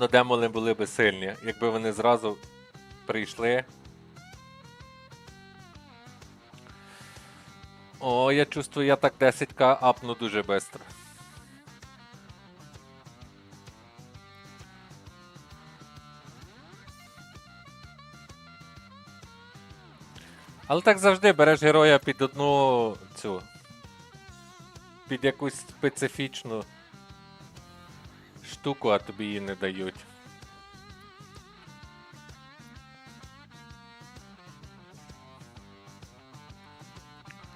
Ну, демони були би сильні, якби вони зразу прийшли. О, я чувствую, я так 10к апну дуже швидко. Але так завжди береш героя під одну цю. Під якусь специфічну штуку, а тобі її не дають.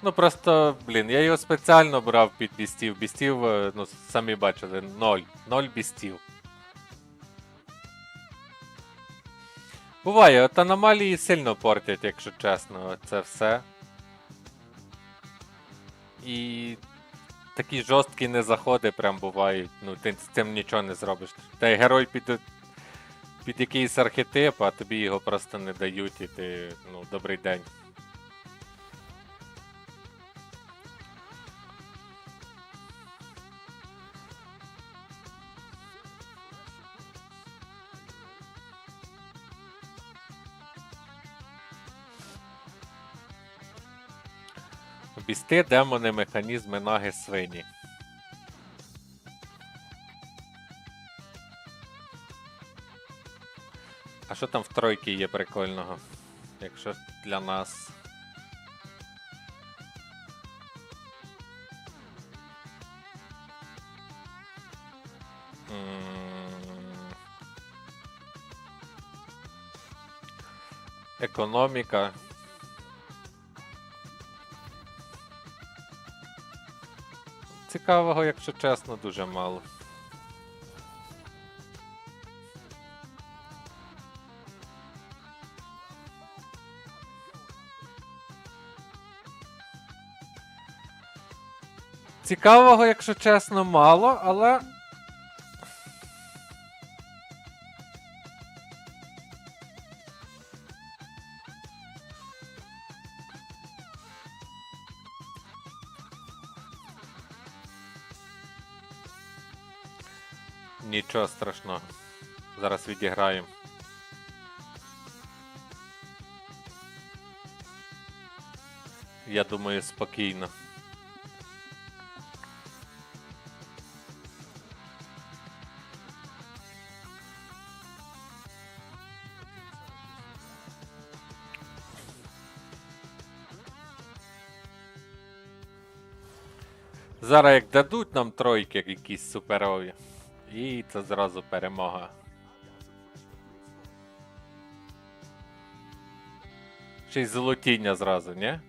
Ну просто, блін, я його спеціально брав під бістів. Бістів, е, ну, самі бачили, ноль. Ноль бістів. Буває, от аномалії сильно портять, якщо чесно, це все. І такі жорсткі незаходи прям бувають. Ну, ти з цим нічого не зробиш. Та й герой під, під якийсь архетип, а тобі його просто не дають, і ти, ну, добрий день. Бісти, демони, механізми, наги, свині. А що там в тройці є прикольного? Якщо для нас. Економіка. Цікавого, якщо чесно, дуже мало. Цікавого, якщо чесно, мало, але. Нічого. Зараз відіграємо. Я думаю, спокійно. Зараз як дадуть нам тройки якісь суперові. І це зразу перемога. Ще й золотіння зразу, ні?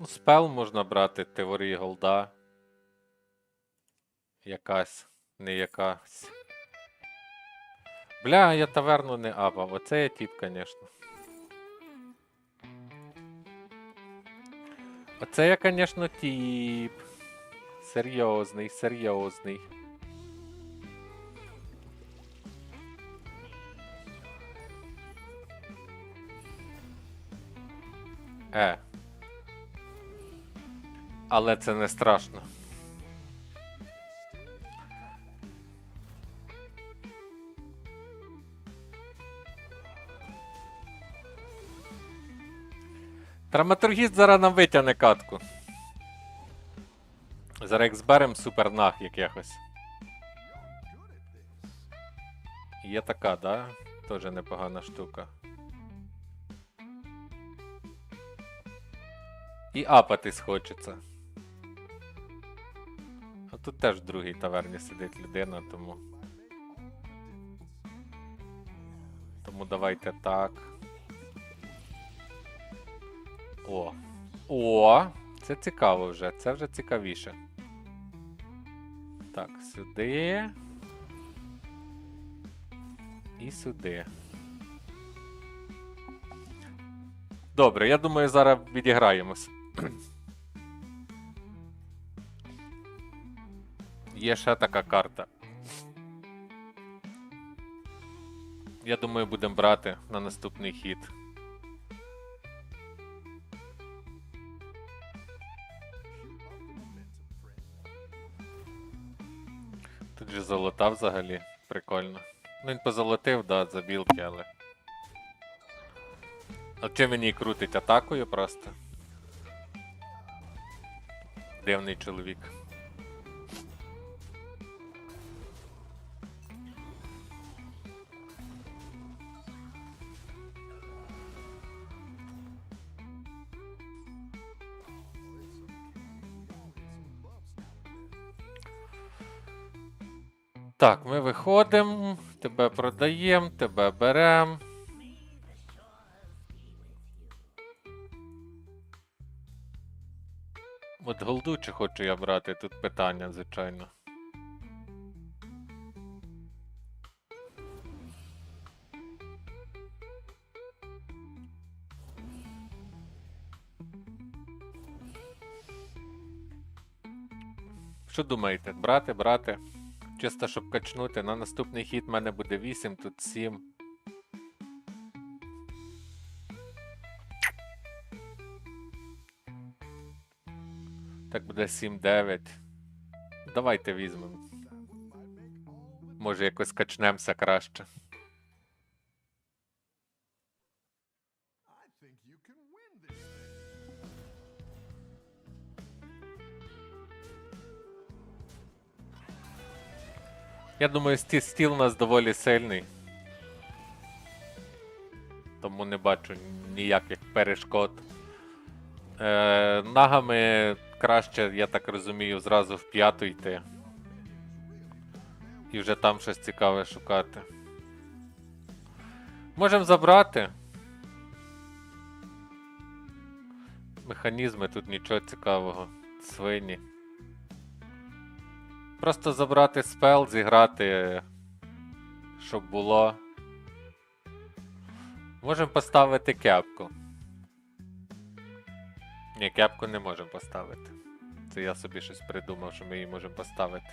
Ну, спел можна брати, теорії голда. Якась, не якась. Бля, я таверну не апав. Оце я тіп, звісно. Оце я, звісно, тіп. Серйозний, серйозний. Е. Але це не страшно. Драматургіст зараз нам витягне катку. Зараз як зберем супернах якихось. Є така, да? Тоже непогана штука. І апатись хочеться. А тут теж в другій таверні сидить людина, тому. Тому давайте так. О. О! Це цікаво вже, це вже цікавіше. Так, сюди. І сюди. Добре, я думаю, зараз відіграємось. Є ще така карта. Я думаю, будемо брати на наступний хід. Тут взагалі. Прикольно. Ну він позолотив, да, за білки, але. А чим її крутить атакою просто? Дивний чоловік. Так, ми виходимо, тебе продаємо, тебе беремо. От голду чи хочу я брати, тут питання, звичайно. Що думаєте? Брати, брати? Чисто, щоб качнути. На наступний хід в мене буде 8, тут 7. Так буде 7-9. Давайте візьмемо. Може якось качнемося краще. Я думаю, стіл у нас доволі сильний. Тому не бачу ніяких перешкод. Е, нагами краще, я так розумію, зразу в п'яту йти. І вже там щось цікаве шукати. Можемо забрати. Механізми тут нічого цікавого. Свині. Просто забрати спел, зіграти, щоб було. Можемо поставити кепку. Ні, кепку не можемо поставити. Це я собі щось придумав, що ми її можемо поставити.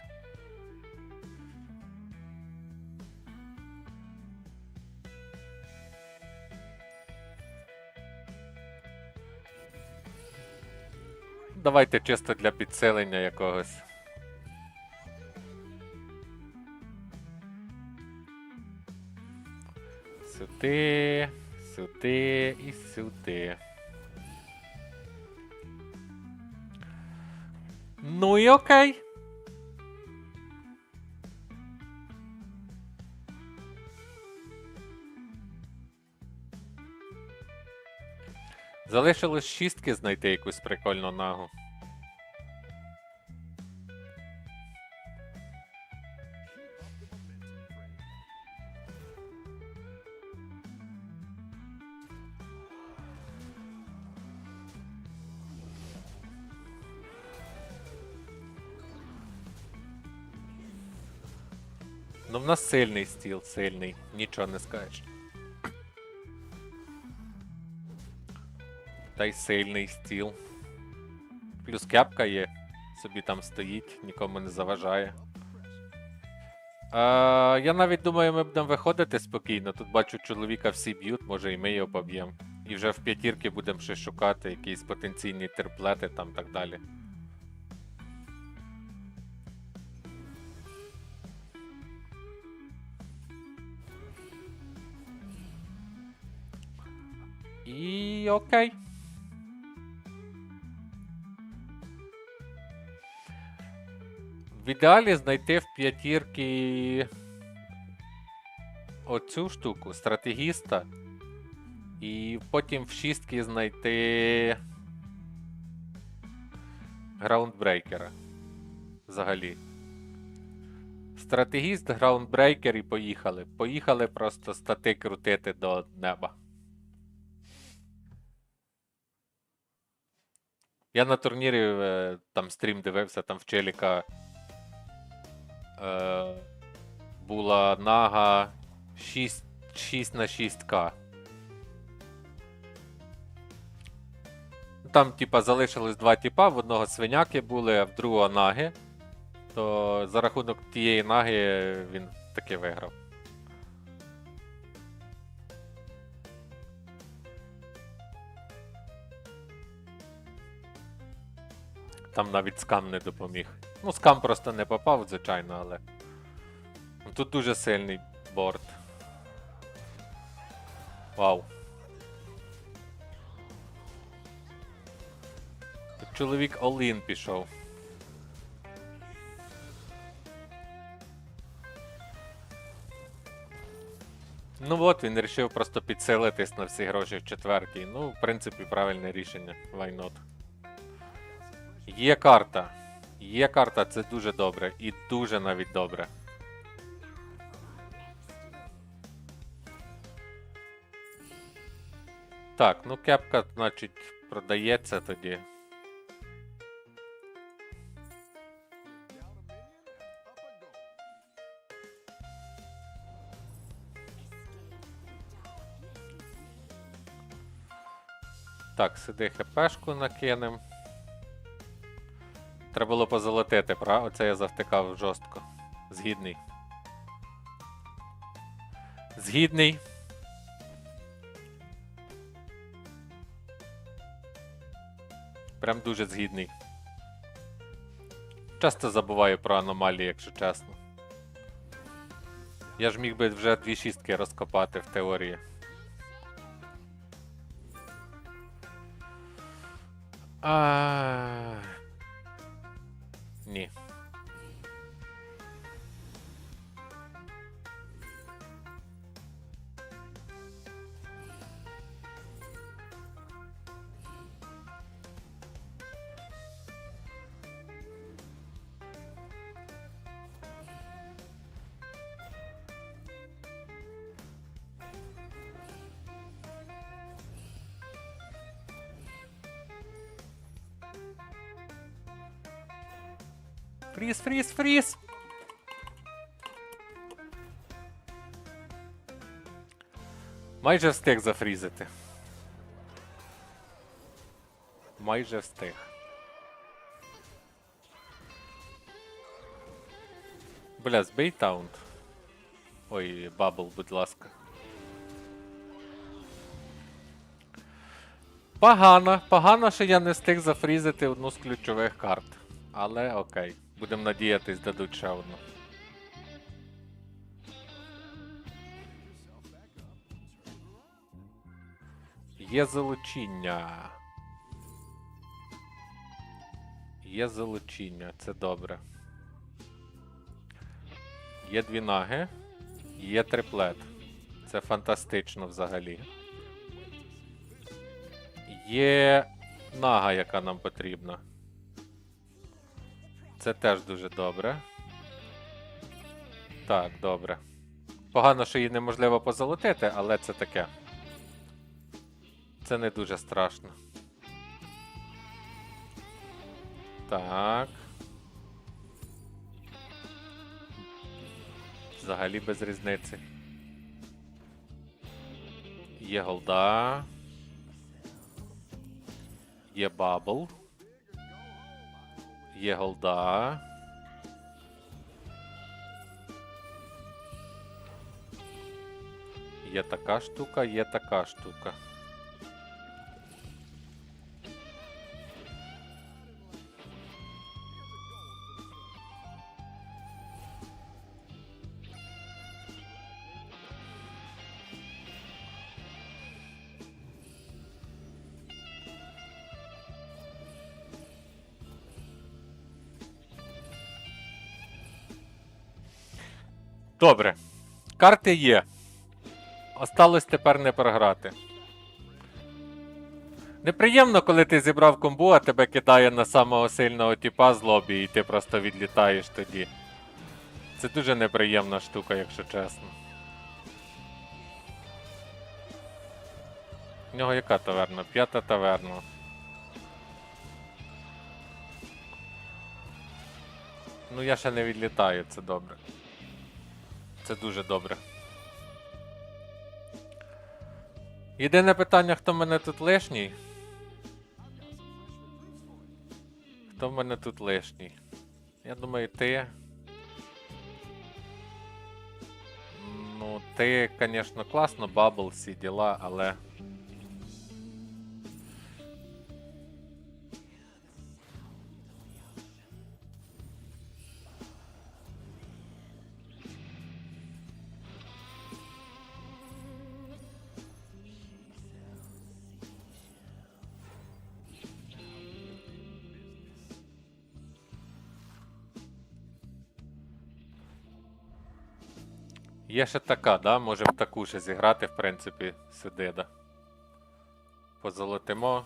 Давайте чисто для підсилення якогось. Сюди, сюди і сюди. Ну і окей. Залишилось шістки знайти якусь прикольну нагу. Нас сильний стіл, сильний, нічого не скажеш. Та й сильний стіл. Плюс кепка є, собі там стоїть, нікому не заважає. А, я навіть думаю, ми будемо виходити спокійно. Тут бачу, чоловіка всі б'ють, може і ми його поб'ємо. І вже в п'ятірки будемо щось шукати, якісь потенційні терплети там так далі. І окей. В ідеалі знайти в п'ятірки оцю штуку, стратегіста. І потім в шістки знайти граундбрейкера. Взагалі. Стратегіст, граундбрейкер і поїхали. Поїхали просто стати крутити до неба. Я на турнірі е, там стрім дивився, там в Челіка е, була нага 6, 6 на 6К. Там, типа, залишилось два типа, в одного свиняки були, а в другого наги. То за рахунок тієї наги він таки виграв. Там навіть скам не допоміг. Ну, скам просто не попав, звичайно, але. Тут дуже сильний борт. Вау. Чоловік Олін пішов. Ну от, він вирішив просто підсилитись на всі гроші в четвертій. Ну, в принципі, правильне рішення. Why not? Є карта. Є карта, це дуже добре. І дуже навіть добре. Так, ну кепка, значить, продається тоді. Так, сюди хпшку накинем. Треба було позолотити, правда? Оце я завтикав жорстко. Згідний. Згідний. Прям дуже згідний. Часто забуваю про аномалії, якщо чесно. Я ж міг би вже дві шістки розкопати в теорії. А... Ні. Фріз, фріз, фріз! Майже встиг зафрізити. Майже встиг. Бля, збий таунт. Ой, бабл, будь ласка. Погано, погано, що я не встиг зафрізити одну з ключових карт. Але окей. Будемо надіятись, дадуть ще одну. Є залучіння. Є залучіння, це добре. Є дві наги, є триплет. Це фантастично взагалі. Є нага, яка нам потрібна. Це теж дуже добре. Так, добре. Погано, що її неможливо позолотити, але це таке. Це не дуже страшно. Так. Взагалі без різниці. Є голда. Є бабл. Є голда. Є така штука, є така штука. Добре. Карти є. Осталось тепер не програти. Неприємно, коли ти зібрав комбу, а тебе кидає на самого сильного типа з лобі, і ти просто відлітаєш тоді. Це дуже неприємна штука, якщо чесно. В нього яка таверна? П'ята таверна. Ну я ще не відлітаю, це добре. Це дуже добре. Єдине питання, хто в мене тут лишній? Хто в мене тут лишній? Я думаю, ти. Ну, ти, звісно, класно, бабл, всі діла, але. Є ще така, да? Можемо таку ще зіграти, в принципі, сюди, да. Позолотимо.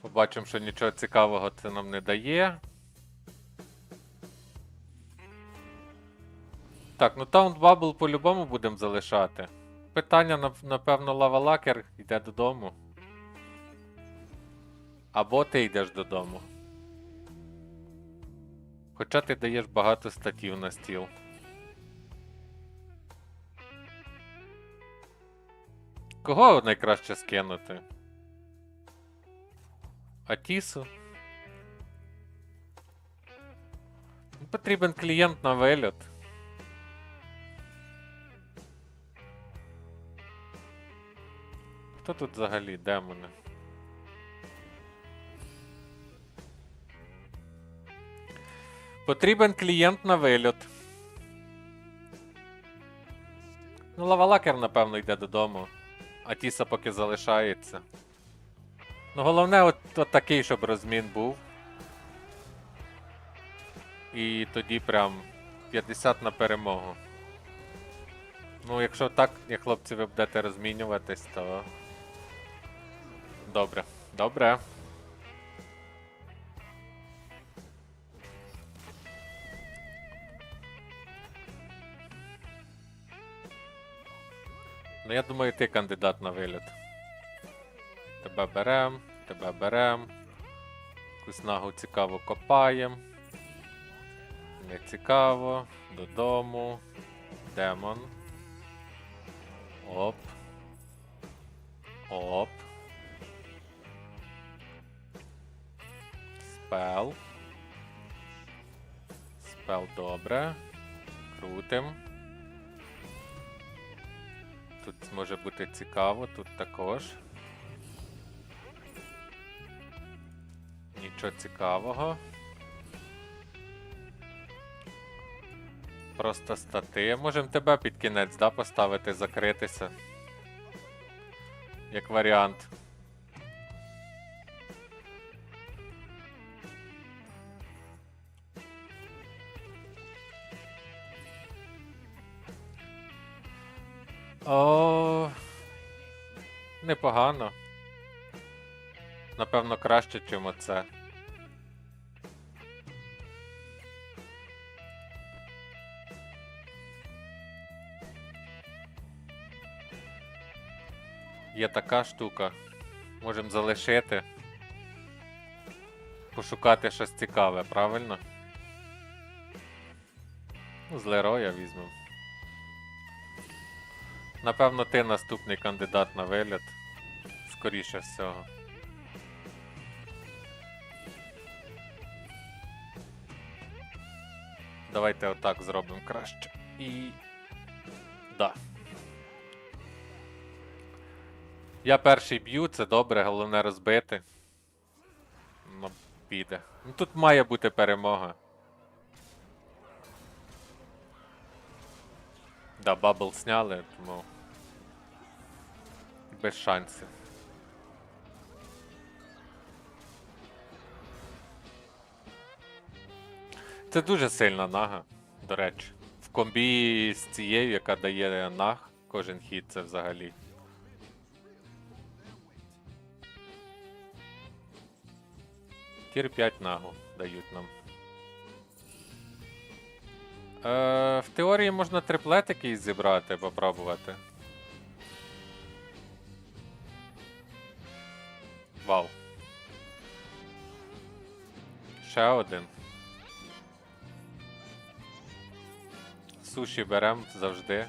Побачимо, що нічого цікавого це нам не дає. Так, ну Таунт Бабл по-любому будемо залишати. Питання, нап- напевно, лавалакер йде додому. Або ти йдеш додому. Хоча ти даєш багато статів на стіл. Кого найкраще скинути? Атісу? Потрібен клієнт на вильот. Хто тут взагалі демони? Потрібен клієнт на вильот. Ну, лавалакер, напевно, йде додому. А Тіса поки залишається. Ну, головне, от, от такий, щоб розмін був. І тоді прям 50 на перемогу. Ну, якщо так, як хлопці, ви будете розмінюватись, то. Добре. Добре. Ну, я думаю, ти кандидат на виліт. Тебе берем, тебе берем. Якусь нагу цікаво копаєм. Не цікаво. Додому. Демон. Оп. Оп. Спел. Спел добре. Крутим. Може бути цікаво, тут також. Нічого цікавого. Просто стати. Можемо тебе під кінець, да, поставити, закритися. Як варіант. Непогано. Напевно, краще, чим оце. Є така штука. Можемо залишити. Пошукати щось цікаве, правильно? Ну, з Лероя візьмемо. Напевно, ти наступний кандидат на виліт. Скоріше всього. Давайте отак зробимо краще. І. Да. Я перший б'ю, це добре, головне розбити. Ну, піде. Ну тут має бути перемога. Да, бабл сняли, тому. Без шансів. Це дуже сильна нага, до речі. В комбі з цією, яка дає наг, кожен хід це взагалі. Тір 5 нагу дають нам. Е, в теорії можна триплет якийсь зібрати, попробувати. Вау. Ще один. Суші берем завжди.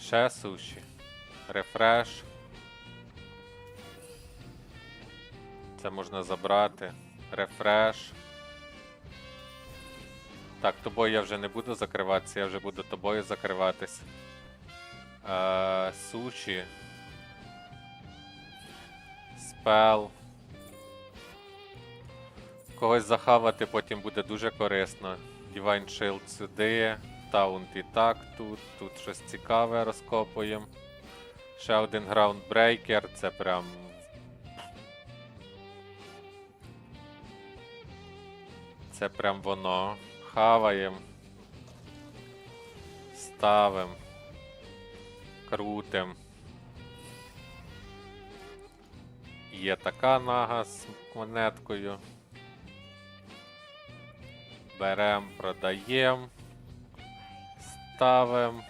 Ще суші. Рефреш. Це можна забрати. Рефреш. Так, тобою я вже не буду закриватися, я вже буду тобою закриватись. Е, суші. Спел. Когось захавати потім буде дуже корисно. Divine Shield сюди. Таунт і так тут. Тут щось цікаве розкопуємо. Ще один граундбрейкер, це прям. Це прям воно. Хаваєм. Ставим. Крутим. Є така нага з монеткою. Берем, продаєм. Ставим.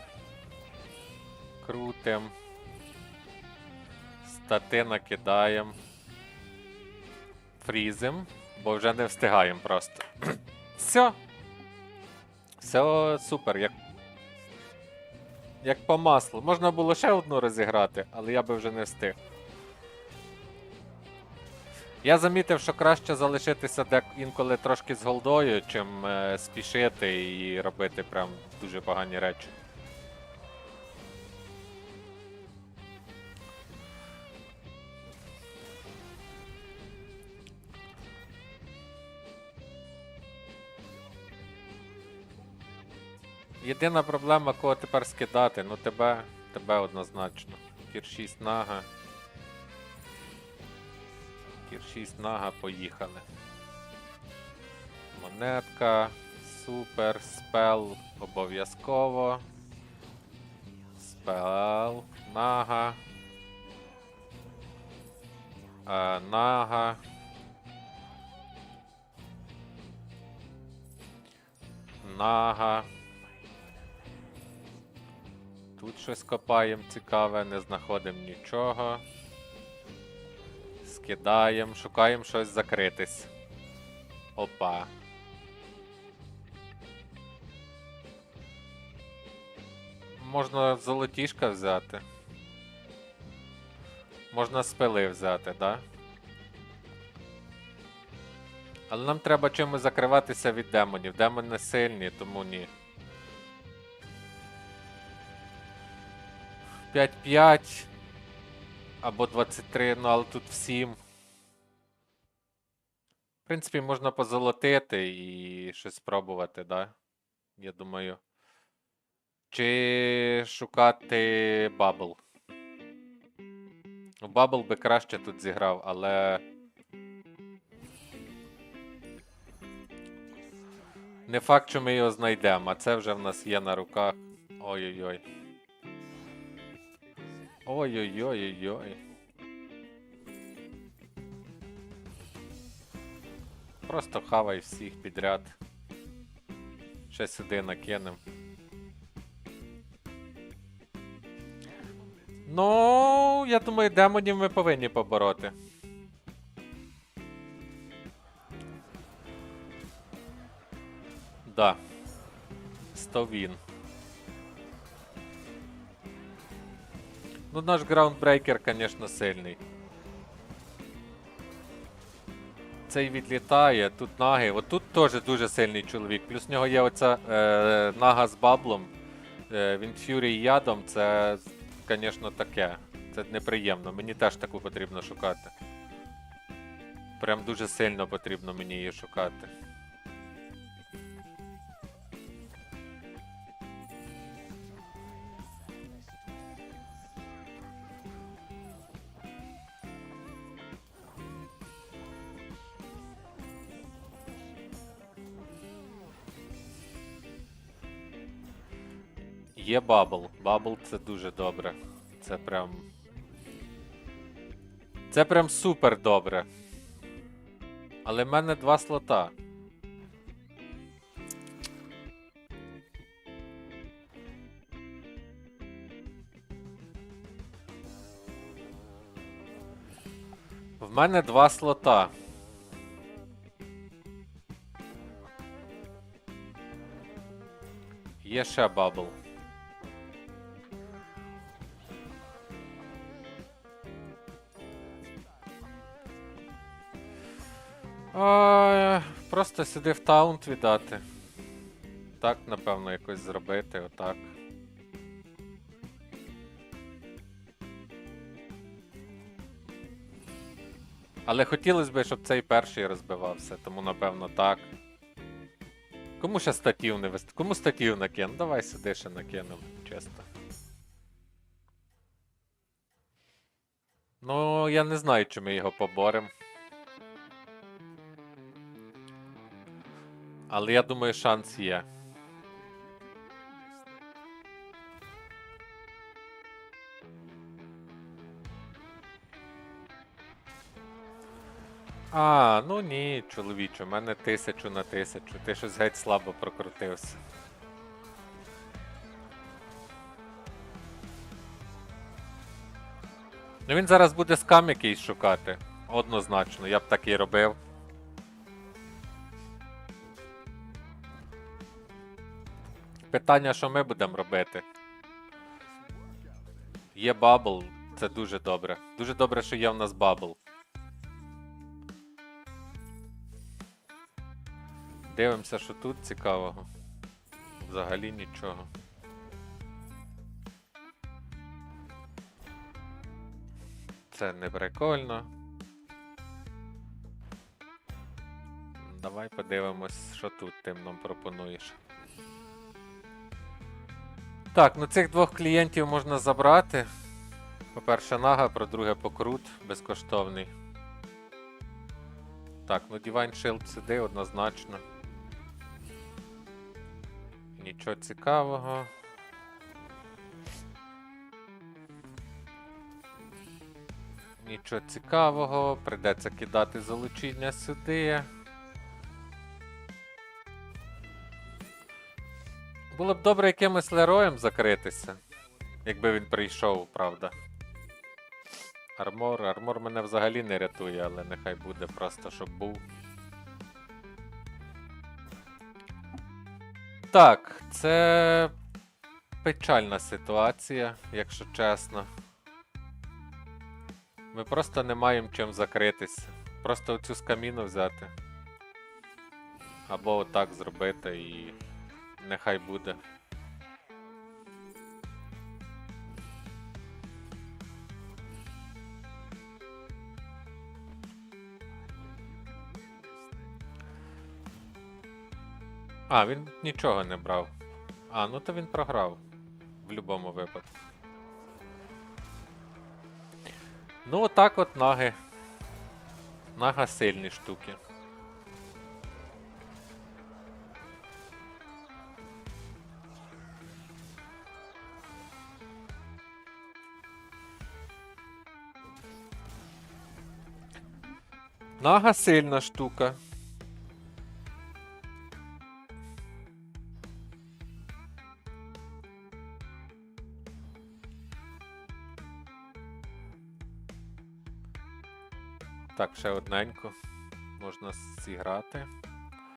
Крутим. Стати накидаємо. Фрізим, бо вже не встигаємо просто. Все. Все супер, як. Як по маслу. Можна було ще одну розіграти, але я би вже не встиг. Я замітив, що краще залишитися дек інколи трошки з голдою, чим е, спішити і робити прям дуже погані речі. Єдина проблема, кого тепер скидати, ну тебе, тебе однозначно. Кір 6 нага. Кір 6 нага, поїхали. Монетка, супер, спел, обов'язково. Спел, нага. Е, нага. Нага. Тут щось копаємо цікаве, не знаходимо нічого. Скидаємо, шукаємо щось закритись. Опа. Можна золотішка взяти. Можна спили взяти, да? Але нам треба чимось закриватися від демонів. Демони сильні, тому ні. 5-5 або 23, ну але тут всім. В принципі, можна позолотити і щось спробувати, да? Я думаю. Чи шукати бабл. Ну, бабл би краще тут зіграв, але. Не факт, що ми його знайдемо, а це вже в нас є на руках. Ой-ой-ой. Ой-ой-ой-ой-ой. Просто хавай всіх підряд. Ще сюди накинем. Ну, я думаю, демонів ми повинні побороти. Да. 100 він. Ну, наш граундбрейкер, звісно, сильний. Цей відлітає, тут наги. От тут теж дуже сильний чоловік. Плюс в нього є оця е, нага з баблом. Е, він фюрі ядом, це, звісно, таке. Це неприємно. Мені теж таку потрібно шукати. Прям дуже сильно потрібно мені її шукати. Є бабл. Бабл це дуже добре. Це прям. Це прям супер добре. Але в мене два слота. В мене два слота. Є ще бабл. А, просто сюди в таунт віддати. Так, напевно, якось зробити, отак. Але хотілося б, щоб цей перший розбивався, тому напевно так. Кому ще статів не вист... Кому статів накину? Давай сюди ще накинемо, чесно. Ну, я не знаю, чи ми його поборемо. Але я думаю, шанс є. А, ну ні, чоловіче, у мене тисячу на тисячу. Ти щось геть слабо прокрутився. Ну він зараз буде скам якийсь шукати. Однозначно, я б так і робив. Питання, що ми будемо робити? Є бабл, це дуже добре. Дуже добре, що є в нас бабл. Дивимося, що тут цікавого. Взагалі нічого. Це не прикольно. Давай подивимось, що тут ти нам пропонуєш. Так, ну цих двох клієнтів можна забрати. По-перше, нага, про-друге покрут безкоштовний. Так, ну Divine Shield сюди однозначно. Нічого цікавого. Нічого цікавого, придеться кидати залучіння сюди. Було б добре якимось лероєм закритися, якби він прийшов, правда. Армор, армор мене взагалі не рятує, але нехай буде просто, щоб був. Так, це печальна ситуація, якщо чесно. Ми просто не маємо чим закритися. Просто оцю скаміну взяти. Або отак зробити і нехай буде. А, він нічого не брав. А, ну то він програв. В будь-якому випадку. Ну, отак от наги. Нага сильні штуки. Нага сильна штука. Так, ще одненько. Можна зіграти.